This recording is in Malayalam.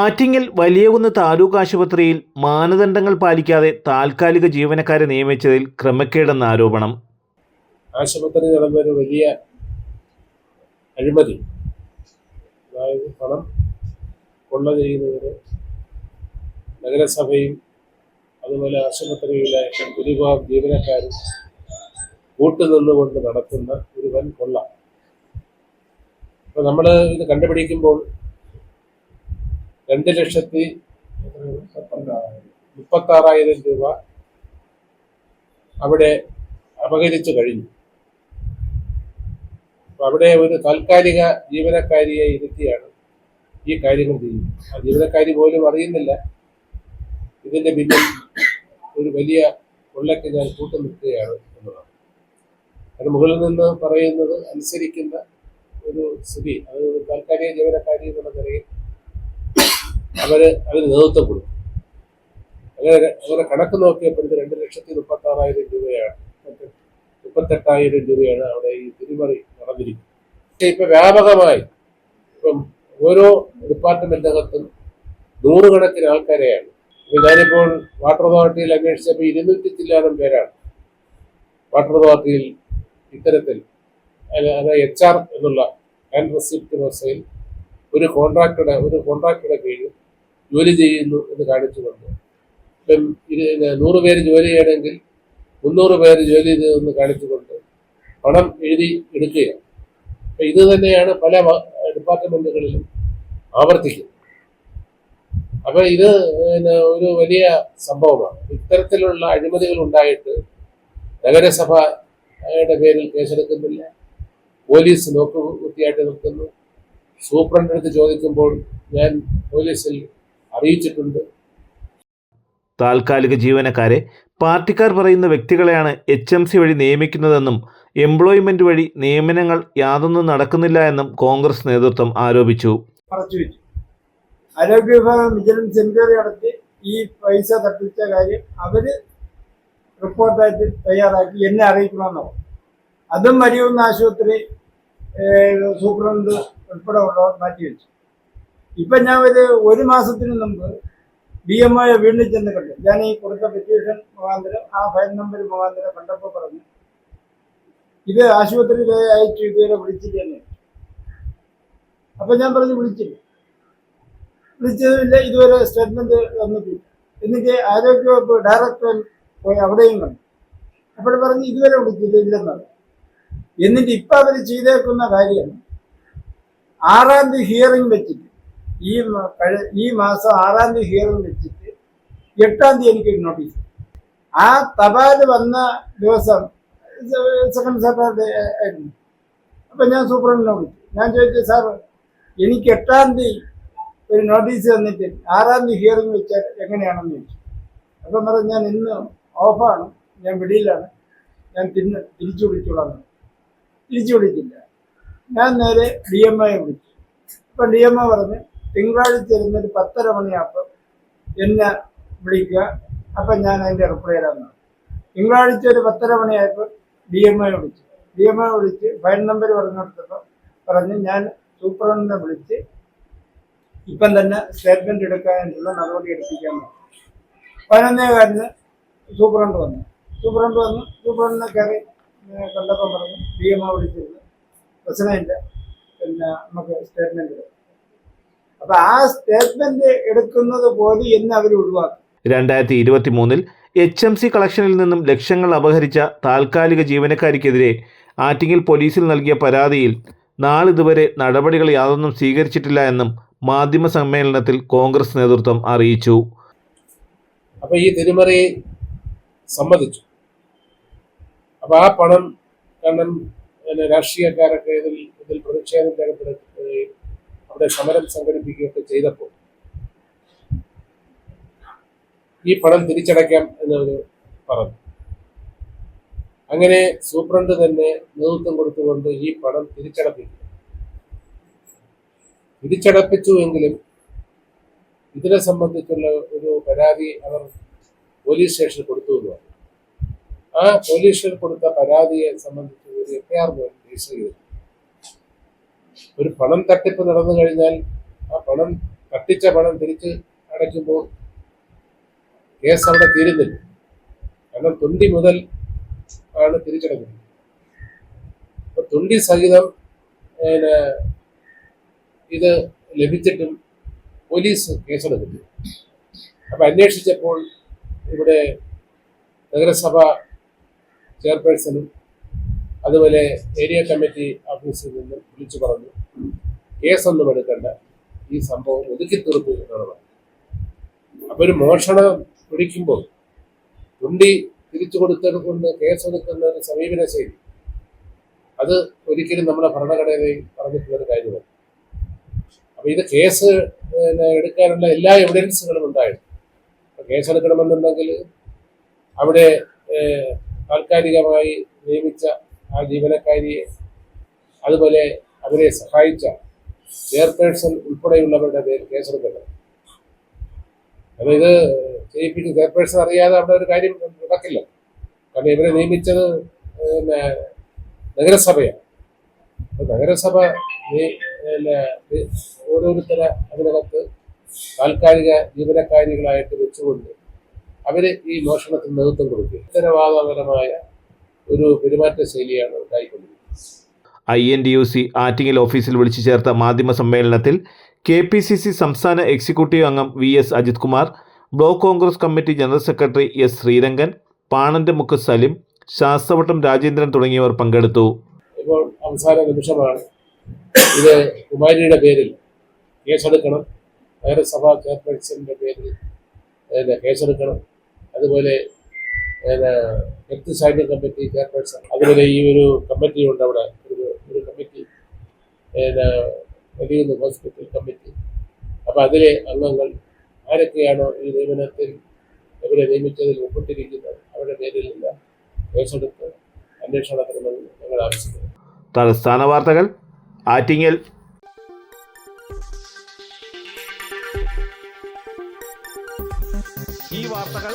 ആറ്റിങ്ങൽ വലിയകുന്ന് താലൂക്ക് ആശുപത്രിയിൽ മാനദണ്ഡങ്ങൾ പാലിക്കാതെ താൽക്കാലിക ജീവനക്കാരെ നിയമിച്ചതിൽ ക്രമക്കേടെന്ന ആരോപണം. ആശുപത്രി നടന്നൊരു വലിയ അഴിമതി. അതായത് പണം കൊള്ള ചെയ്യുന്നതിന് നഗരസഭയും അതുപോലെ ആശുപത്രിയിലെ ഭൂരിഭാഗം ജീവനക്കാരും കൂട്ടുനിന്നുകൊണ്ട് നടത്തുന്ന ഒരു വൻ കൊള്ള. അപ്പൊ നമ്മൾ ഇത് കണ്ടുപിടിക്കുമ്പോൾ രണ്ട് ലക്ഷത്തി മുപ്പത്താറായിരം രൂപ അവിടെ അപഹരിച്ചു കഴിഞ്ഞു. അവിടെ ഒരു താൽക്കാലിക ജീവനക്കാരിയെ ഇരുത്തിയാണ് ഈ കാര്യങ്ങൾ ചെയ്യുന്നത്. ആ ജീവനക്കാരി പോലും അറിയുന്നില്ല. ഇതിന്റെ പിന്നിൽ ഒരു വലിയ ഉള്ളക്ക് ഞാൻ കൂട്ടു നിൽക്കുകയാണ് എന്നുള്ളതാണ്. അതിന് മുകളിൽ നിന്ന് പറയുന്നത് അനുസരിക്കുന്ന ഒരു സ്ഥിതി. അത് താൽക്കാലിക ജീവനക്കാരി എന്നുള്ള നിലയിൽ അവർ അതിന് നേതൃത്വം കൊടുക്കും അങ്ങനെ അങ്ങനെ കണക്ക് നോക്കിയപ്പോഴത്തെ രണ്ട് ലക്ഷത്തി മുപ്പത്തി ആറായിരം രൂപയാണ് മുപ്പത്തെട്ടായിരം രൂപയാണ് അവിടെ ഈ തിരിമറി നടന്നിരിക്കുന്നത്. പക്ഷെ ഇപ്പൊ വ്യാപകമായി ഇപ്പം ഓരോ ഡിപ്പാർട്ട്മെന്റിനകത്തും നൂറുകണക്കിന് ആൾക്കാരെയാണ്. ഇപ്പൊ ഞാനിപ്പോൾ വാട്ടർ അതോറിറ്റിയിൽ അന്വേഷിച്ചപ്പോൾ ഇരുന്നൂറ്റി ചില്ലാനം പേരാണ് വാട്ടർ അതോറിറ്റിയിൽ ഇത്തരത്തിൽ അതായത് എച്ച് ആർ എന്നുള്ള ആൻഡ് റെസിപ്റ്റ് വ്യവസ്ഥയിൽ ഒരു കോൺട്രാക്ടറുടെ ഒരു കോൺട്രാക്ടറുടെ കീഴിൽ ജോലി ചെയ്യുന്നു എന്ന് കാണിച്ചുകൊണ്ട്. ഇപ്പം നൂറ് പേര് ജോലി ചെയ്യണമെങ്കിൽ മുന്നൂറ് പേര് ജോലി ചെയ്തതെന്ന് കാണിച്ചുകൊണ്ട് പണം എഴുതി എടുക്കുകയാണ്. അപ്പം ഇത് തന്നെയാണ് പല ഡിപ്പാർട്ട്മെന്റുകളിലും ആവർത്തിക്കുന്നത്. അപ്പൊ ഇത് പിന്നെ ഒരു വലിയ സംഭവമാണ്. ഇത്തരത്തിലുള്ള അഴിമതികൾ ഉണ്ടായിട്ട് നഗരസഭയുടെ പേരിൽ കേസെടുക്കുന്നില്ല. പോലീസ് നോക്കുകുത്തിയായിട്ട് നിൽക്കുന്നു. സൂപ്രണ്ടടുത്ത് ചോദിക്കുമ്പോൾ ഞാൻ പോലീസിൽ അറിയിച്ചിട്ടുണ്ട്. താൽക്കാലിക ജീവനക്കാരെ പാർട്ടിക്കാർ പറയുന്ന വ്യക്തികളെയാണ് എച്ച് എം സി വഴി നിയമിക്കുന്നതെന്നും എംപ്ലോയ്മെന്റ് വഴി നിയമനങ്ങൾ യാതൊന്നും നടക്കുന്നില്ല എന്നും കോൺഗ്രസ് നേതൃത്വം ആരോപിച്ചു. ആരോഗ്യ വിഭാഗം വിജിലൻസ് എൻക്വയറി നടത്തി ഈ പൈസ തട്ടിച്ച കാര്യം അവർ റിപ്പോർട്ടായിട്ട് തയ്യാറാക്കി. എന്നെ അറിയിക്കണമെന്നോ? അതും മരിയൂന്ന് ആശുപത്രി സൂപ്രണ്ട് ഉൾപ്പെടെ ഉള്ളവർ മാറ്റി വെച്ചു. ഇപ്പൊ ഞാൻ ഒരു ഒരു മാസത്തിന് മുമ്പ് ഡി എം ഒയെ വീണ്ടും ചെന്ന് കണ്ടു. ഞാൻ ഈ കൊടുത്ത പെറ്റീഷൻ മുഖാന്തരം ആ ഫയൽ നമ്പർ മുഖാന്തരം കണ്ടപ്പോൾ പറഞ്ഞു ഇത് ആശുപത്രിയിൽ അയച്ചു ഇതുവരെ വിളിച്ചില്ല എന്ന്. അപ്പൊ ഞാൻ പറഞ്ഞു വിളിച്ചില്ല. വിളിച്ചതില്ല ഇതുവരെ സ്റ്റേറ്റ്മെന്റ് തന്നിട്ടില്ല എന്നിട്ട് ആരോഗ്യവകുപ്പ് ഡയറക്ടർ പോയി അവിടെയും കണ്ടു. അപ്പോൾ പറഞ്ഞു ഇതുവരെ വിളിച്ചില്ല ഇല്ലെന്നാണ് എന്നിട്ട് ഇപ്പൊ അവർ ചെയ്തേക്കുന്ന കാര്യം ആറാം തീയതി ഹിയറിംഗ് വെച്ചിട്ട് ഈ ഈ മാസം ആറാം തീയതി ഹിയറിംഗ് വെച്ചിട്ട് എട്ടാം തീയതി എനിക്ക് നോട്ടീസ് ആ തപാൽ വന്ന ദിവസം സെക്കൻഡ് സാറ്റർഡേ ആയിരുന്നു. അപ്പം ഞാൻ സൂപ്രണ്ടിനെ വിളിച്ചു. ഞാൻ ചോദിച്ചു സാർ എനിക്ക് എട്ടാം തീയതി ഒരു നോട്ടീസ് തന്നിട്ട് ആറാം തീയതി ഹിയറിംഗ് വെച്ചാൽ എങ്ങനെയാണെന്ന് ചോദിച്ചു. അപ്പം പറഞ്ഞു ഞാൻ ഇന്ന് ഓഫാണ്. ഞാൻ വെളിയിലാണ്. ഞാൻ തിന്ന് തിരിച്ചു വിളിച്ചോളാം. തിരിച്ചു വിളിച്ചില്ല. ഞാൻ നേരെ ഡി എം ഐ വിളിച്ചു. അപ്പം ഡി എം ഐ പറഞ്ഞ് തിങ്കളാഴ്ച ഇരുന്നൊരു പത്തര മണിയാകുമ്പോൾ എന്നെ വിളിക്കുക. അപ്പം ഞാൻ അതിന്റെ റിപ്ലൈ തന്നു തിങ്കളാഴ്ച ഒരു പത്തര മണിയായപ്പോൾ ഡി എം ഐ വിളിച്ചു. ഡി എം ഐ വിളിച്ച് ഫയൽ നമ്പർ പറഞ്ഞു കൊടുത്തപ്പോൾ പറഞ്ഞ് ഞാൻ സൂപ്രണ്ടിനെ വിളിച്ച് ഇപ്പം തന്നെ സ്റ്റേറ്റ്മെന്റ് എടുക്കാനുള്ള നടപടി എടുപ്പിക്കാൻ പതിനൊന്നേകാലിന് സൂപ്രണ്ട് വന്നു. സൂപ്രണ്ട് വന്നു സൂപ്രണ്ടിനെ കയറി കണ്ടപ്പം പറഞ്ഞു ഡി എം ഐ വിളിച്ചിരുന്നു. പ്രശ്നമില്ല. പിന്നെ നമുക്ക് സ്റ്റേറ്റ്മെന്റ് എടുക്കാം. അപ്പൊ ആ സ്റ്റേറ്റ്മെന്റ് എടുക്കുന്നത് പോലെ എന്ന് അവർ ഒഴിവാക്കി. രണ്ടായിരത്തി ഇരുപത്തി മൂന്നിൽ എച്ച് എം സി കളക്ഷനിൽ നിന്നും ലക്ഷങ്ങൾ അപഹരിച്ച താൽക്കാലിക ജീവനക്കാരിക്കെതിരെ ആറ്റിങ്ങൽ പോലീസിൽ നൽകിയ പരാതിയിൽ നാളിതുവരെ നടപടികൾ യാതൊന്നും സ്വീകരിച്ചിട്ടില്ല എന്നും മാധ്യമ സമ്മേളനത്തിൽ കോൺഗ്രസ് നേതൃത്വം അറിയിച്ചു. അപ്പൊ ഈ തിരിമറി സമ്മതിച്ചു. അപ്പൊ ആ പണം കാരണം പിന്നെ രാഷ്ട്രീയക്കാരൊക്കെ ഇതിൽ ഇതിൽ പ്രതിഷേധം രേഖപ്പെടുത്തുകയും അവിടെ സമരം സംഘടിപ്പിക്കുകയൊക്കെ ചെയ്തപ്പോൾ ഈ പണം തിരിച്ചടയ്ക്കാം എന്നവര് പറഞ്ഞു അങ്ങനെ സൂപ്രണ്ട് തന്നെ നേതൃത്വം കൊടുത്തുകൊണ്ട് ഈ പണം തിരിച്ചടപ്പിച്ചു. തിരിച്ചടപ്പിച്ചു എങ്കിലും ഇതിനെ സംബന്ധിച്ചുള്ള ഒരു പരാതി അവർ പോലീസ് സ്റ്റേഷനിൽ കൊടുത്തു എന്ന് പറഞ്ഞു. ആ പോലീസ് സ്റ്റേഷനിൽ കൊടുത്ത പരാതിയെ സംബന്ധിച്ച് ഒരു എഫ്ഐആർ പോലും രജിസ്റ്റർ ചെയ്തു ഒരു പണം തട്ടിപ്പ് നടന്നു കഴിഞ്ഞാൽ ആ പണം തട്ടിച്ച പണം തിരിച്ച് അടയ്ക്കുമ്പോൾ കേസ് അവിടെ തീരുന്നില്ല. കാരണം തൊണ്ടി മുതൽ ആണ് തിരിച്ചടക്കുന്നത്. അപ്പൊ തൊണ്ടി സഹിതം പിന്നെ ഇത് ലഭിച്ചിട്ടും പോലീസ് കേസെടുക്കുന്നു അപ്പൊ അന്വേഷിച്ചപ്പോൾ ഇവിടെ നഗരസഭ ചെയർപേഴ്സണും അതുപോലെ ഏരിയ കമ്മിറ്റി ഓഫീസിൽ നിന്നും വിളിച്ചു പറഞ്ഞു കേസൊന്നും എടുക്കണ്ട. ഈ സംഭവം ഒതുക്കി തീർപ്പ് എന്നാണ് അപ്പോൾ അപ്പൊ ഒരു മോഷണം പിടിക്കുമ്പോൾ തുണ്ടി തിരിച്ചു കൊടുത്തത് കൊണ്ട് കേസെടുക്കുന്ന ഒരു സമീപന ശൈലി അത് ഒരിക്കലും നമ്മുടെ ഭരണഘടനയിൽ പറഞ്ഞിട്ടുള്ള ഒരു കാര്യമാണ് അപ്പൊ ഇത് കേസ് എടുക്കാനുള്ള എല്ലാ എവിഡൻസുകളും ഉണ്ടായിരുന്നു. അപ്പൊ കേസ് എടുക്കണമെന്നുണ്ടെങ്കിൽ അവിടെ താൽക്കാലികമായി നിയമിച്ച ആ ജീവനക്കാരിയെ അതുപോലെ അവരെ സഹായിച്ച ചെയർപേഴ്സൺ ഉൾപ്പെടെയുള്ളവരുടെ പേര് കേസെടുക്കുന്നത് അപ്പൊ ഇത് ചെയ്യിപ്പിക്കുന്ന ചെയർപേഴ്സൺ അറിയാതെ അവിടെ ഒരു കാര്യം നടക്കില്ല. കാരണം ഇവരെ നിയമിച്ചത് പിന്നെ നഗരസഭയാണ്. നഗരസഭ പിന്നെ ഓരോരുത്തരെ അതിനകത്ത് താൽക്കാലിക ജീവനക്കാരികളായിട്ട് വെച്ചുകൊണ്ട് അവർ ഈ മോഷണത്തിന് നേതൃത്വം കൊടുക്കുക ഉത്തരവാദപരമായ ഒരു പെരുമാറ്റ ശൈലിയാണ് ഉണ്ടായിക്കൊണ്ടിരിക്കുന്നത്. I N D U C Attingal ഓഫീസിൽ വിളിച്ചു ചേർത്ത മാധ്യമ സമ്മേളനത്തിൽ കെ പി സി സി സംസ്ഥാന എക്സിക്യൂട്ടീവ് അംഗം V S Ajith Kumar block Congress committee general secretary S Sreerangan പാണന്റെ മുക്ക് സലിം ശാസ്ത്രവട്ടം രാജേന്ദ്രൻ തുടങ്ങിയവർ പങ്കെടുത്തു. ഇപ്പോൾ അവസാന നിമിഷമാണ്. ഇത് കുമാരിയുടെ പേരിൽ കേസെടുക്കണം. നഗരസഭാ ചെയർപേഴ്സണിന്റെ പേരിൽ കേസെടുക്കണം. അതുപോലെ ഹെൽത്ത് സാനിറ്ററി കമ്മിറ്റി ചെയർപേഴ്സൺ അതുപോലെ ഈ ഒരു കമ്മിറ്റി ഉണ്ട് അവിടെ. ഒരു ഒരു കമ്മിറ്റി വലിയ ഹോസ്പിറ്റൽ കമ്മിറ്റി അപ്പോൾ അതിലെ അംഗങ്ങൾ ആരൊക്കെയാണോ ഈ നിയമനത്തിൽ ഇവരെ നിയമിച്ചതിൽ ഒപ്പിട്ടിരിക്കുന്നത് അവരുടെ പേരിലെല്ലാം. കേസെടുത്ത് അന്വേഷണം നടത്തണമെന്ന് ഞങ്ങൾ ആവശ്യപ്പെടുന്നു. തലസ്ഥാന വാർത്തകൾ ആറ്റിങ്ങൽ. ഈ വാർത്തകൾ